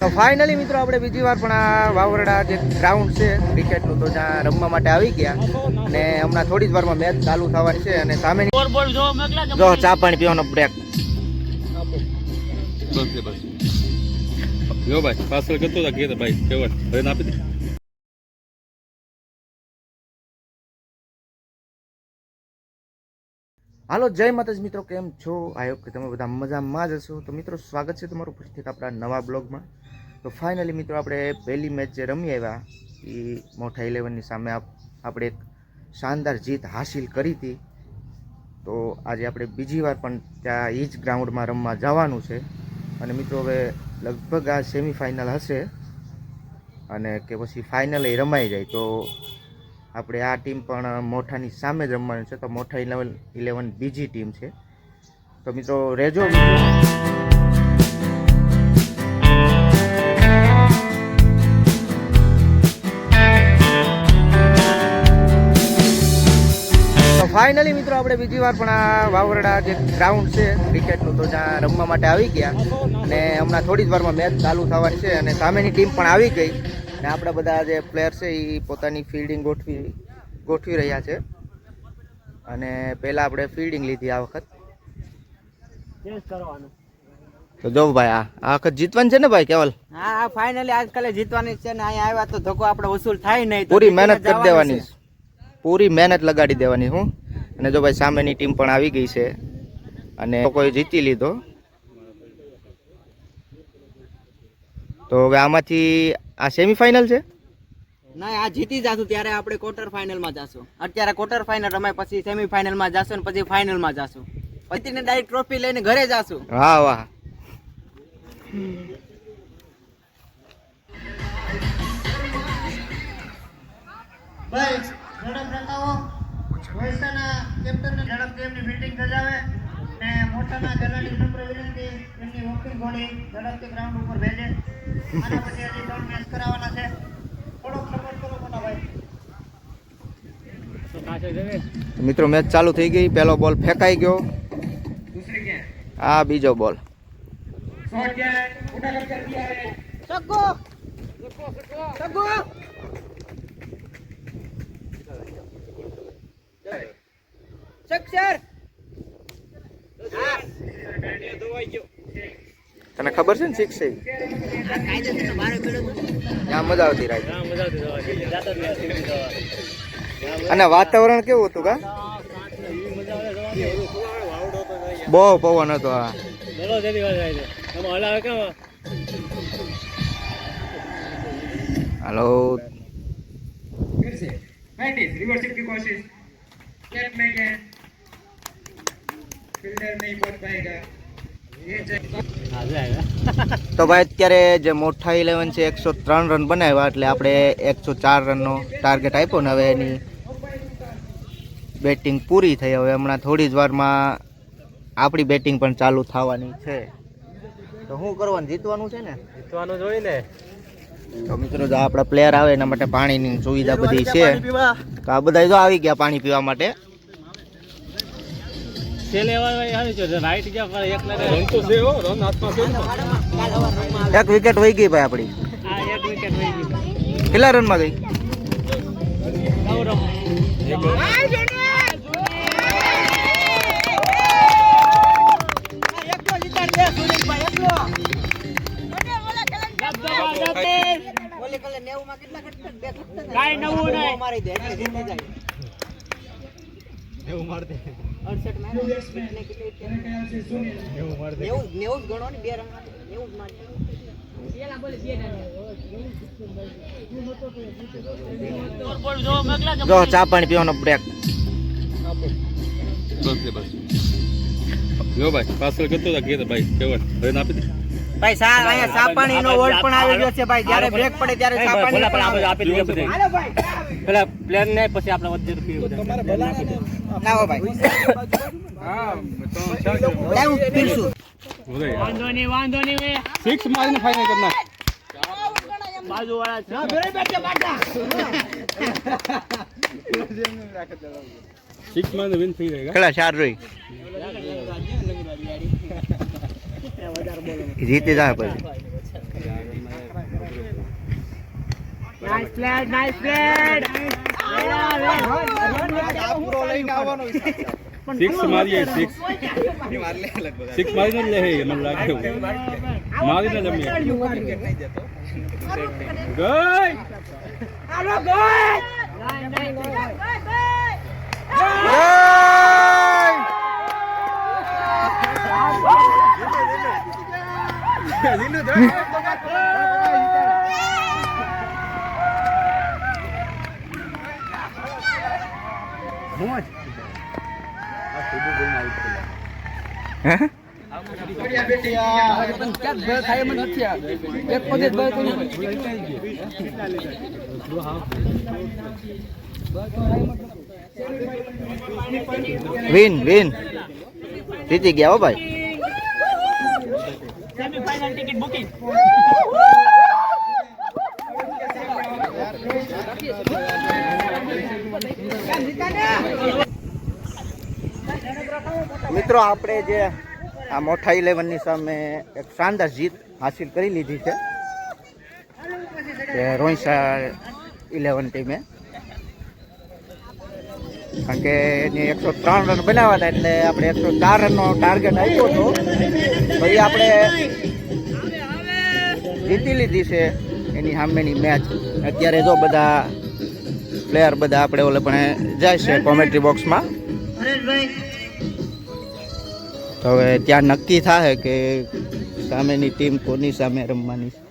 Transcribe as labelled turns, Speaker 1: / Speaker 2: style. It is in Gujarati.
Speaker 1: તો ફાઇનલી મિત્રો આપણે બીજી વાર પણ આ વાવરડા જે ગ્રાઉન્ડ છે ક્રિકેટનું તો ત્યાં રમવા માટે આવી ગયા. અને હમણાં થોડી જ વારમાં મેચ ચાલુ થવાની છે અને સામે જો ચા પાણી પીવાનો બ્રેક
Speaker 2: બસ બસ. જો ભાઈ પાછળ કરતો હતા કે ભાઈ કેવડ હવે આપી દે.
Speaker 1: હાલો, જય માતાજી મિત્રો, કેમ છો? આઈ કે તમે બધા મજામાં જ હશો. તો મિત્રો, સ્વાગત છે તમારું ફરીથી આપણા નવા બ્લોગમાં. તો ફાઇનલી મિત્રો, આપણે પહેલી મેચ જે રમી આવ્યા, એ મોટા ઇલેવનની સામે આપણે એક શાનદાર જીત હાસિલ કરી હતી. તો આજે આપણે બીજી વાર પણ ત્યાં એ જ ગ્રાઉન્ડમાં રમવા જવાનું છે. અને મિત્રો, હવે લગભગ આ સેમિફાઇનલ હશે. અને કે પછી ફાઇનલ એ રમાઈ જાય. તો આપણે આ ટીમ પણ મોઠાની સામે જ રમવાની છે, તો મોઠા ઇલેવન ઇલેવન બીજી ટીમ છે. તો મિત્રો રેજો ફાઇનલી મિત્રો, આપણે બીજી વાર પણ આ વાવરડા જે ગ્રાઉન્ડ છે ક્રિકેટનું તો ત્યાં રમવા માટે આવી ગયા. અને હમણાં થોડી જ વારમાં મેચ ચાલુ થવાની છે અને સામેની ટીમ પણ આવી ગઈ. અને આપણા બધા જે પ્લેયર છે એ પોતાની ફિલ્ડિંગ ગોઠવી ગોઠવી રહ્યા છે. અને પહેલાં આપણે ફિલ્ડિંગ લીધી આ વખત. તો જો ભાઈ આ આ વખત જીતવાનું છે ને ભાઈ કેવલ?
Speaker 3: હા હા ફાઇનલી આજકાલે જીતવાની છે ને અહીંયા આવ્યા તો ધક્કો આપણે વસૂલ થાય નહીં
Speaker 1: પૂરી મહેનત કરી દેવાની. પૂરી મહેનત લગાડી દેવાની હું. અને જો ભાઈ સામેની ટીમ પણ આવી ગઈ છે. અને લોકોએ જીતી લીધો. તો હવે આમાંથી આ સેમિફાઇનલ છે?
Speaker 3: ના આ જીતી જશું ત્યારે આપણે ક્વાર્ટર ફાઇનલમાં જશું. અત્યારે ક્વાર્ટર ફાઇનલ રમાય પછી સેમી જશું જાશું ને પછી ફાઇનલમાં જાશું. પછી ને ડાયરેક્ટ ટ્રોફી લઈને ઘરે જશું.
Speaker 1: વાહ વાહ.
Speaker 4: ભાઈ ઝડપ રખાવો. કેપ્ટનને ઝડપથી એમની ફિલ્ડિંગ સજાવે ને મોટાના વોકિંગ ઘોડી ઝડપથી ગ્રાઉન્ડ ઉપર ભેજે આના પછી હજી ત્રણ મેચ કરાવવાના છે. થોડોક સપોર્ટ કરો મોટા ભાઈ.
Speaker 1: મિત્રો મેચ ચાલુ થઈ ગઈ. પહેલો બોલ ફેંકાઈ ગયો. આ બીજો બોલ
Speaker 3: સગો! સગો સક્ષર
Speaker 1: તને ખબર છે ને શીખ છે મજા આવતી રાખ અને વાતાવરણ કેવું હતું કા? બહુ પવન હતો હા હલો.
Speaker 4: કોશિશ ફિલ્ડર નહીં પહોંચ પાએગા
Speaker 1: તો ભાઈ અત્યારે જે મોટા ઇલેવન છે એકસો ત્રણ રન બનાવ્યા એટલે આપણે એકસો ચાર રનનો ટાર્ગેટ આપ્યો ને હવે એની બેટિંગ પૂરી થઈ. હવે હમણાં થોડી જ વારમાં આપણી બેટિંગ પણ ચાલુ થવાની છે. તો શું કરવાનું જીતવાનું છે ને?
Speaker 3: જીતવાનું જોઈ ને.
Speaker 1: તો મિત્રો જો આપણા પ્લેયર આવે એના માટે પાણીની સુવિધા બધી છે. તો આ બધા જો આવી ગયા પાણી પીવા માટે. એક વિકેટ વહી ગઈ ભાઈ આપડી કેટલા રનમાં ગઈ?
Speaker 3: ઓલી કલે 90 માં ગઈ કાઈ નવું નહીં. મારી દે એટલે જીતી જાય. એવું માર 68 માં એટલે કેટલી એવું માર દે 90 90 ગણો ને બે રન 90 જ માર
Speaker 1: જો ચા પાણી પીવાનો બ્રેક
Speaker 2: બસ બસ જો ભાઈ પાછળ કરતો હતા ઘેર ભાઈ કેવડ હવે આપી દે
Speaker 3: ભાઈ સા અહીંયા સાપાણી નો વોલ્ટ પણ આવી ગયો છે ભાઈ જ્યારે બ્રેક પડે ત્યારે સાપાણી પણ આવે. હાલો ભાઈ
Speaker 5: પેલા પ્લેન ને પછી આપણે વચ્ચે
Speaker 3: લાવો ભાઈ. લાવું પીરસું
Speaker 2: નહીં સિક્સ મારીને ફાઇનલ કરી નાખ. સિક્સ મારીને વિન થઈ જાય
Speaker 1: કેટલા ચાર રહી જીતી જાય પછી.
Speaker 2: સિક્સ મારીએ સિક્સ સિક્સ મારીને જ લે મને લાગે ગઈ
Speaker 1: હે વિન વિન જીતી ગયા હો ભાઈ મિત્રો, આપણે જે આ મોટા ઇલેવનની સામે એક શાનદાર જીત હાસિલ કરી લીધી છે. તે રોહિંસા ઇલેવન ટીમે કારણ કે એની એકસો ત્રણ રન બનાવ્યા હતા એટલે આપણે એકસો ચાર રનનો ટાર્ગેટ આપ્યો હતો. પછી આપણે જીતી લીધી છે એની સામેની મેચ અત્યારે જો બધા પ્લેયર બધા આપણે ઓલે પણ જાય છે કોમેન્ટ્રી બોક્સમાં તો હવે ત્યાં નક્કી થાય કે સામેની ટીમ કોની સામે રમવાની છે.